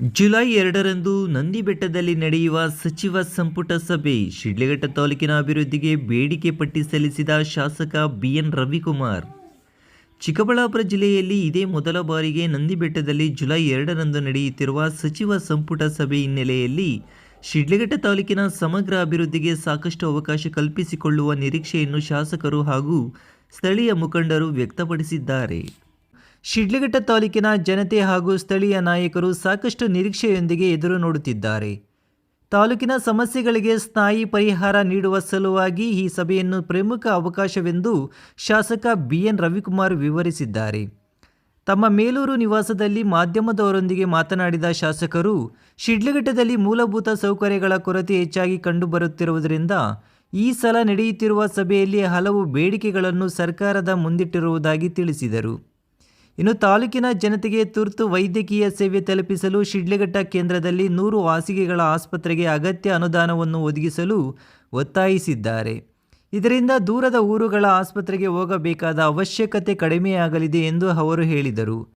July ಎರಡರಂದು ನಂದಿಬೆಟ್ಟದಲ್ಲಿ ನಡೆಯುವ ಸಚಿವ ಸಂಪುಟ ಸಭೆ. ಶಿಡ್ಲಘಟ್ಟ ತಾಲೂಕಿನ ಅಭಿವೃದ್ಧಿಗೆ ಬೇಡಿಕೆ ಪಟ್ಟಿ ಸಲ್ಲಿಸಿದ ಶಾಸಕ ಬಿಎನ್ ರವಿಕುಮಾರ್. ಚಿಕ್ಕಬಳ್ಳಾಪುರ ಜಿಲ್ಲೆಯಲ್ಲಿ ಇದೇ ಮೊದಲ ಬಾರಿಗೆ ನಂದಿಬೆಟ್ಟದಲ್ಲಿ ಜುಲೈ ಎರಡರಂದು ನಡೆಯುತ್ತಿರುವ ಸಚಿವ ಸಂಪುಟ ಸಭೆ ಹಿನ್ನೆಲೆಯಲ್ಲಿ ಶಿಡ್ಲಘಟ್ಟ ತಾಲೂಕಿನ ಸಮಗ್ರ ಅಭಿವೃದ್ಧಿಗೆ ಸಾಕಷ್ಟು ಅವಕಾಶ ಕಲ್ಪಿಸಿಕೊಳ್ಳುವ ನಿರೀಕ್ಷೆಯನ್ನು ಶಾಸಕರು ಹಾಗೂ ಸ್ಥಳೀಯ ಮುಖಂಡರು ವ್ಯಕ್ತಪಡಿಸಿದ್ದಾರೆ. ಶಿಡ್ಲಘಟ್ಟ ತಾಲೂಕಿನ ಜನತೆ ಹಾಗೂ ಸ್ಥಳೀಯ ನಾಯಕರು ಸಾಕಷ್ಟು ನಿರೀಕ್ಷೆಯೊಂದಿಗೆ ಎದುರು ನೋಡುತ್ತಿದ್ದಾರೆ. ತಾಲೂಕಿನ ಸಮಸ್ಯೆಗಳಿಗೆ ಸ್ಥಾಯಿ ಪರಿಹಾರ ನೀಡುವ ಸಲುವಾಗಿ ಈ ಸಭೆಯನ್ನು ಪ್ರಮುಖ ಅವಕಾಶವೆಂದು ಶಾಸಕ ಬಿಎನ್ ರವಿಕುಮಾರ್ ವಿವರಿಸಿದ್ದಾರೆ. ತಮ್ಮ ಮೇಲೂರು ನಿವಾಸದಲ್ಲಿ ಮಾಧ್ಯಮದವರೊಂದಿಗೆ ಮಾತನಾಡಿದ ಶಾಸಕರು, ಶಿಡ್ಲಘಟ್ಟದಲ್ಲಿ ಮೂಲಭೂತ ಸೌಕರ್ಯಗಳ ಕೊರತೆ ಹೆಚ್ಚಾಗಿ ಕಂಡುಬರುತ್ತಿರುವುದರಿಂದ ಈ ಸಲ ನಡೆಯುತ್ತಿರುವ ಸಭೆಯಲ್ಲಿ ಹಲವು ಬೇಡಿಕೆಗಳನ್ನು ಸರ್ಕಾರದ ಮುಂದಿಟ್ಟಿರುವುದಾಗಿ ತಿಳಿಸಿದರು. ಇನ್ನು ತಾಲೂಕಿನ ಜನತೆಗೆ ತುರ್ತು ವೈದ್ಯಕೀಯ ಸೇವೆ ತಲುಪಿಸಲು ಶಿಡ್ಲಘಟ್ಟ ಕೇಂದ್ರದಲ್ಲಿ ನೂರು ಹಾಸಿಗೆಗಳ ಆಸ್ಪತ್ರೆಗೆ ಅಗತ್ಯ ಅನುದಾನವನ್ನು ಒದಗಿಸಲು ಒತ್ತಾಯಿಸಿದ್ದಾರೆ. ಇದರಿಂದ ದೂರದ ಊರುಗಳ ಆಸ್ಪತ್ರೆಗೆ ಹೋಗಬೇಕಾದ ಅವಶ್ಯಕತೆ ಕಡಿಮೆಯಾಗಲಿದೆ ಎಂದು ಅವರು ಹೇಳಿದರು.